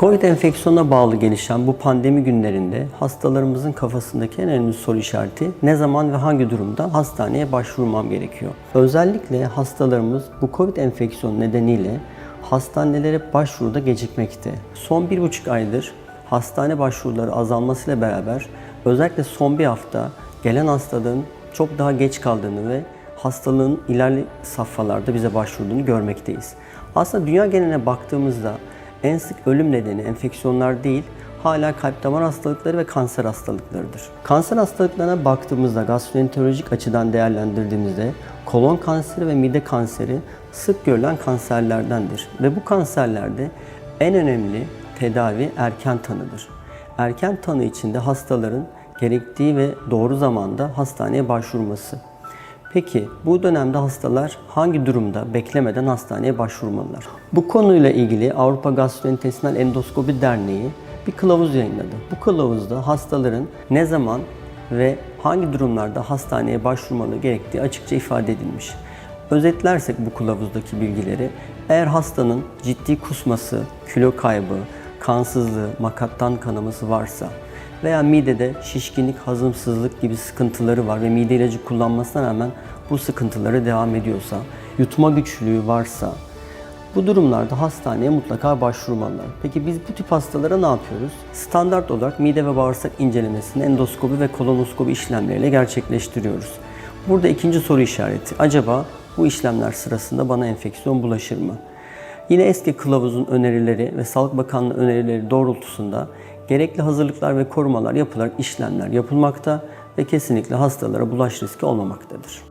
Covid enfeksiyonuna bağlı gelişen bu pandemi günlerinde hastalarımızın kafasındaki en önemli soru işareti ne zaman ve hangi durumda hastaneye başvurmam gerekiyor? Özellikle hastalarımız bu Covid enfeksiyonu nedeniyle hastanelere başvuruda gecikmekte. Son bir buçuk aydır hastane başvuruları azalmasıyla beraber özellikle son bir hafta gelen hastalığın çok daha geç kaldığını ve hastalığın ilerli safhalarda bize başvurduğunu görmekteyiz. Aslında dünya geneline baktığımızda en sık ölüm nedeni enfeksiyonlar değil, hala kalp damar hastalıkları ve kanser hastalıklarıdır. Kanser hastalıklarına baktığımızda gastroenterolojik açıdan değerlendirdiğimizde kolon kanseri ve mide kanseri sık görülen kanserlerdendir ve bu kanserlerde en önemli tedavi erken tanıdır. Erken tanı içinde hastaların gerektiği ve doğru zamanda hastaneye başvurması. Peki bu dönemde hastalar hangi durumda beklemeden hastaneye başvurmalılar? Bu konuyla ilgili Avrupa Gastrointestinal Endoskopi Derneği bir kılavuz yayınladı. Bu kılavuzda hastaların ne zaman ve hangi durumlarda hastaneye başvurmalı gerektiği açıkça ifade edilmiş. Özetlersek bu kılavuzdaki bilgileri, eğer hastanın ciddi kusması, kilo kaybı, kansızlığı, makattan kanaması varsa veya midede şişkinlik, hazımsızlık gibi sıkıntıları var ve mide ilacı kullanmasına rağmen bu sıkıntıları devam ediyorsa, yutma güçlüğü varsa, bu durumlarda hastaneye mutlaka başvurmalılar. Peki biz bu tip hastalara ne yapıyoruz? Standart olarak mide ve bağırsak incelemesini endoskopi ve kolonoskopi işlemleriyle gerçekleştiriyoruz. Burada ikinci soru işareti. Acaba bu işlemler sırasında bana enfeksiyon bulaşır mı? Yine eski kılavuzun önerileri ve Sağlık Bakanlığı önerileri doğrultusunda gerekli hazırlıklar ve korumalar yapılarak işlemler yapılmakta ve kesinlikle hastalara bulaş riski olmamaktadır.